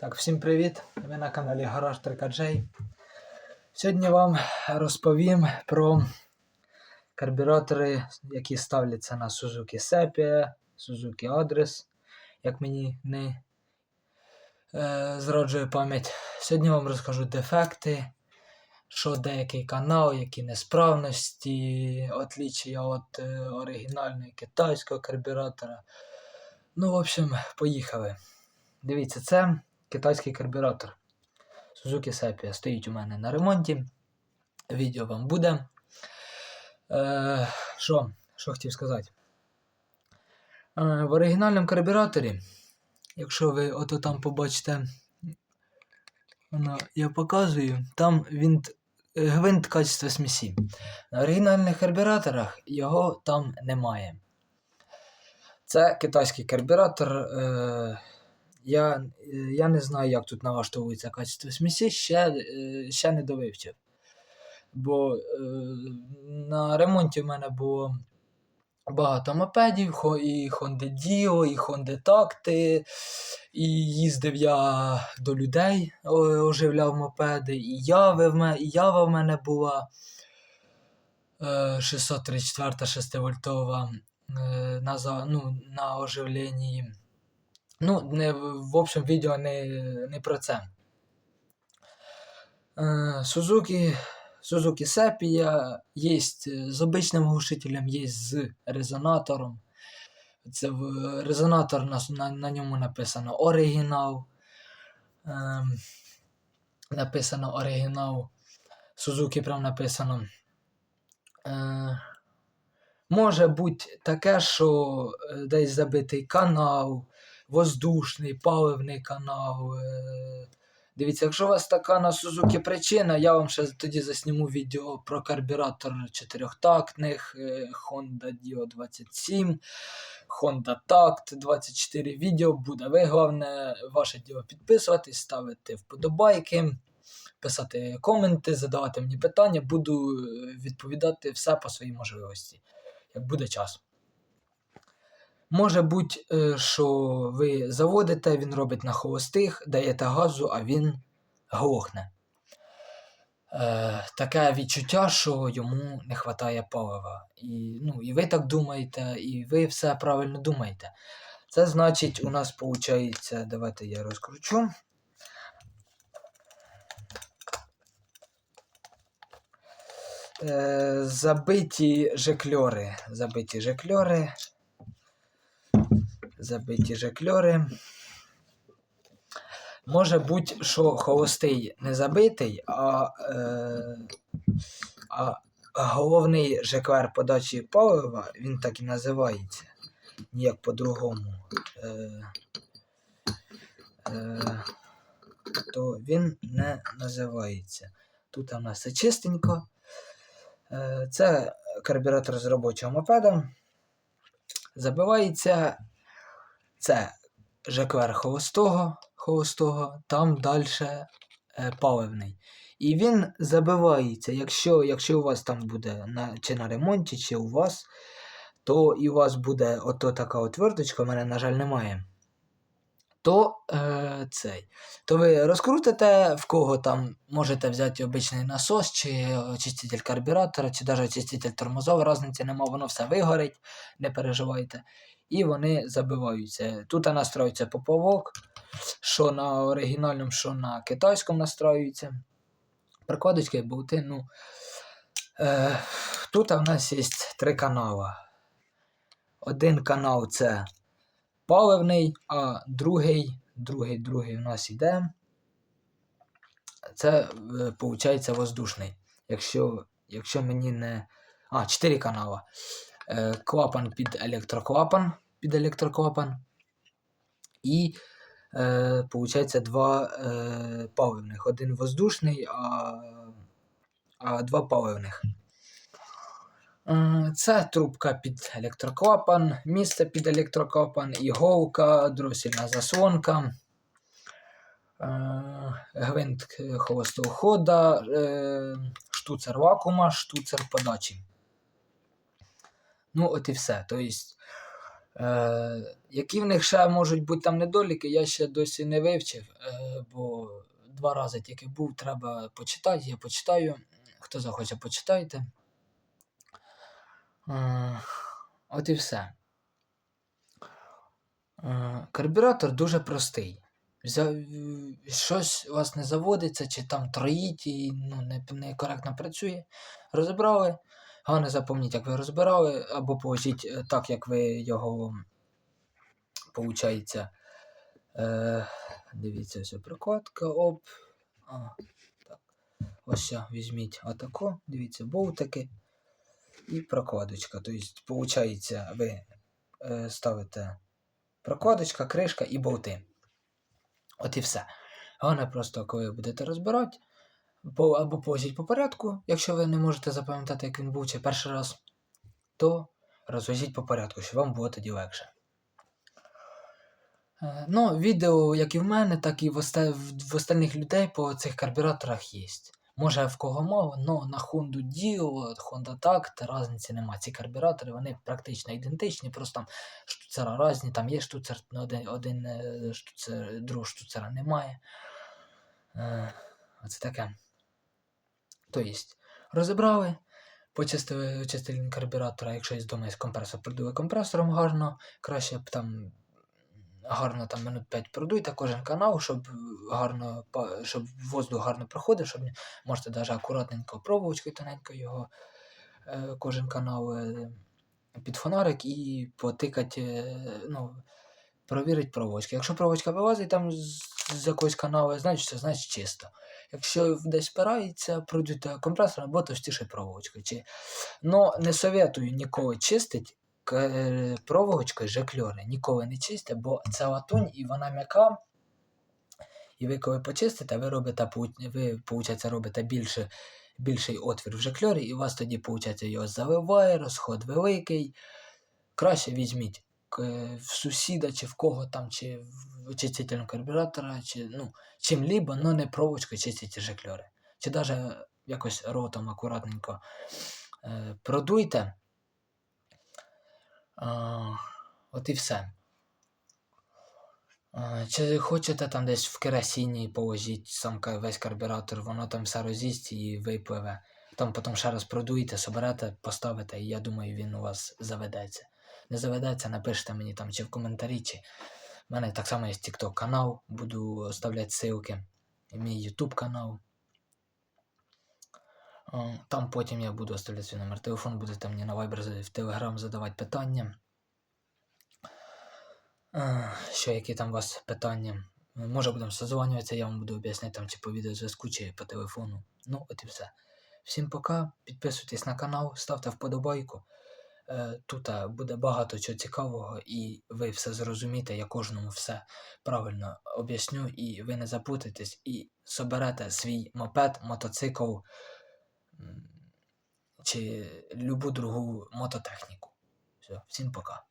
Так, всім привіт! Ви на каналі Гараж 3K. Сьогодні вам розповім про карбюратори, які ставляться на Suzuki Sepia, Suzuki Address, як мені не е, зраджує пам'ять. Сьогодні вам розкажу дефекти, що деякий канал, які несправності, отличия від е, оригінального китайського карбюратора. Ну, в общем, поїхали. Дивіться, це китайський карбюратор. Suzuki Sepia стоїть у мене на ремонті. Відео вам буде. Що? Що хотів сказати? Е, в оригінальному карбюраторі, якщо ви ото там побачите, воно, я показую, там він гвинт качества смісі. На оригінальних карбюраторах його там немає. Це китайський карбюратор. Е, я, е, я не знаю, як тут налаштовується качество смісі, ще, е, ще не довивчив. Бо е, на ремонті в мене було багато мопедів, і Honda Dio, і Honda Takti, і їздив я до людей, оживляв мопеди, і Яви в мене, і Ява в мене була е, 634 6 вольтова на, ну, на оживленні. Ну, не, в общем, відео не, не про це. Suzuki, Suzuki Sepia є з обичним глушителем, є з резонатором. Це резонатор на, на, на ньому написано оригінал. Ем, написано оригінал. Suzuki прям написано. Е, може бути таке, що е, десь забитий канал, воздушний, паливний канал. е. Дивіться, якщо у вас така на Suzuki причина, я вам ще тоді засніму відео про карбюратор чотирьохтактних, е, Honda Dio 27, Honda Tact 24 відео буде. Ви головне ваше діло підписуватись, ставити вподобайки, писати коменти, задавати мені питання. Буду е, відповідати все по своїй можливості, як буде час. Може бути, е, що ви заводите, він робить на холостих, даєте газу, а він глохне. Е, таке відчуття, що йому не вистачає палива. І, ну, і ви так думаєте, і ви все правильно думаєте. Це значить, у нас виходить, давайте я розкручу. Е, забиті жекльори. Забиті жекльори. Забиті жекльори. Може бути, що холостий не забитий, а, е, а головний жеклер подачі палива, він так і називається. Ніяк по-другому. Е, е, то він не називається. Тут у нас все чистенько. Е, це карбюратор з робочого мопеда. Забивається це Жаквер холостого, холостого там далі е, паливний. І він забивається, якщо, якщо у вас там буде на, чи на ремонті, чи у вас, то і у вас буде ото така отверточка, в мене, на жаль, немає. То е, цей. То ви розкрутите, в кого там можете взяти обичний насос, чи очиститель карбюратора, чи навіть очиститель тормозов, різниці нема, воно все вигорить, не переживайте. І вони забиваються. Тут настроюється поповок, що на оригінальному, що на китайському настроюється. Прикладочки, болти, ну. Е, тут у нас є три канали. Один канал це паливний, а другий, другий, другий у нас іде. Це, виходить, воздушний. Якщо, якщо мені не. А, 4 канала. Е, клапан під електроклапан. Під електроклапан. І, е, виходить, два е, паливних. Один воздушний, а, а два паливних. Це трубка під електроклапан, місце під електроклапан, іголка, дросільна заслонка, е, гвинт холостого хода, е, штуцер вакуума, штуцер подачі. Ну, от і все. Тобто, Е, які в них ще можуть бути там недоліки, я ще досі не вивчив, е, бо два рази тільки був, треба почитати, я почитаю. Хто захоче, почитайте. От і все. Е, Карбюратор дуже простий. Щось у вас не заводиться, чи там троїть і ну, не, некоректно працює. Розібрали. Головне запам'ятайте, як ви розбирали, або положіть е, так, як ви його, получається, е, дивіться, ось прикладка, оп. А, так. Ось візьміть отако, дивіться, болтики і прокладочка. Тобто, получається, ви е, ставите прокладочка, кришка і болти. От і все. Головне просто, коли будете розбирати, або положіть по порядку, якщо ви не можете запам'ятати, як він був чи перший раз, то розв'яжіть по порядку, щоб вам було тоді легше. Е, Ну, відео, як і в мене, так і в остальних людей по цих карбюраторах є. Може в кого мало, але на Honda Dio, Honda Tact різниці нема. Ці карбюратори вони практично ідентичні, просто там штуцера різні, там є штуцер, ну, один, один е, штуцер, другого штуцера немає. Е, Оце таке. Тобто, розібрали, почистили очистили карбюратора, якщо є вдома є компресор, продули компресором гарно, краще б там гарно там минут 5 продуйте кожен канал, щоб гарно щоб воздух гарно проходив, щоб можете навіть акуратненько проволочкою тоненько його е, кожен канал е, під фонарик і потикати, е, ну, провірити проводочки. Якщо проводочка вилазить там з, якогось каналу, значить, це значить чисто. Якщо десь спирається, пройдете компресор або товстіше проволочкою. Чи... Ну, не советую ніколи чистити проволочкою жекльори. Ніколи не чистите, бо це латунь і вона м'яка. І ви коли почистите, ви робите, ви, виходить, робите більше, більший отвір в жекльорі, і у вас тоді, виходить, його заливає, розход великий. Краще візьміть в сусіда, чи в кого там, чи в очистительного карбюратора, чи ну, чим-либо, но не проволочкою чистіть жекльори. Чи навіть якось ротом акуратненько е, продуйте. От і все. Чи хочете там десь в керосині положіть сам весь карбюратор, воно там все роз'їсть і випливе. Там потім ще раз продуєте, соберете, поставите, і я думаю, він у вас заведеться. Не заведеться, напишіть мені там чи в коментарі, чи в мене так само є TikTok канал, буду оставляти ссылки. Мій YouTube канал. Там потім я буду оставляти свій номер телефону, будете мені на Viber в Telegram задавати питання. Е, Що, які там у вас питання? Може будемо созванюватися, я вам буду об'ясняти там чи по відеозв'язку, чи по телефону. Ну, от і все. Всім пока. Підписуйтесь на канал, ставте вподобайку. Е, Тут буде багато чого цікавого, і ви все зрозумієте, я кожному все правильно об'ясню, і ви не запутаєтесь, і соберете свій мопед, мотоцикл чи любу другу мототехніку. Все, всім пока.